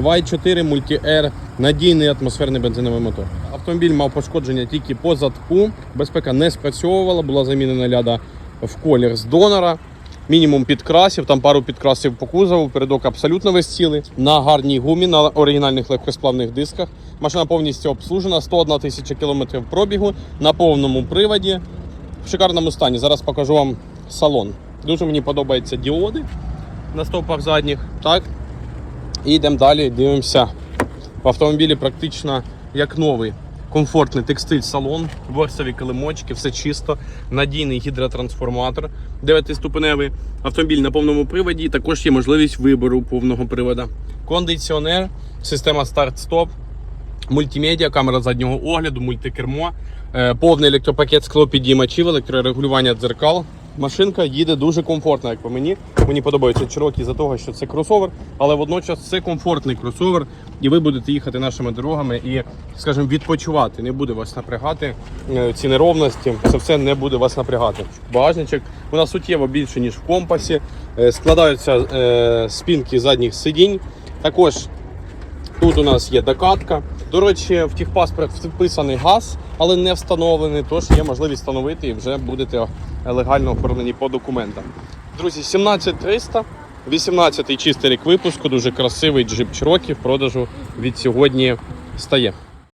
2.4 Multi-Air, надійний атмосферний бензиновий мотор. Автомобіль мав пошкодження тільки по задку. Безпека не спрацьовувала, була замінена ляда в колір з донора. Мінімум підкрасів, там пару підкрасів по кузову, передок абсолютно весь цілий. На гарній гумі, на оригінальних легкосплавних дисках. Машина повністю обслужена, 101 тисяча кілометрів пробігу на повному приводі. В шикарному стані. Зараз покажу вам салон. Дуже мені подобаються діоди на стовпах задніх. Так. І йдемо далі, дивимося. В автомобілі практично як новий. Комфортний текстиль салон, ворсові килимочки, все чисто, надійний гідротрансформатор, 9-ступеневий автомобіль на повному приводі. Також є можливість вибору повного привода. Кондиціонер, система старт-стоп, мультимедіа, камера заднього огляду, мультикермо, е, повний електропакет склопідіймачів, електрорегулювання дзеркал. Машинка їде дуже комфортно, як по мені. Мені подобається Cherokee за того, що це кросовер, але водночас це комфортний кросовер, і ви будете їхати нашими дорогами і, скажімо, відпочивати. Не буде вас напрягати е, ці неровності. Це все не буде вас напрягати. Багажничок у нас суттєво більше ніж в компасі. Е, Складаються е, спинки задніх сидінь. Також Тут у нас є докатка. До речі, в техпаспорт вписаний газ, але не встановлений, тож є можливість встановити і вже будете легально оформлені по документам. Друзі, 17300, 18-й чистий рік випуску, дуже красивий джип Чирокі в продажу від сьогодні стає.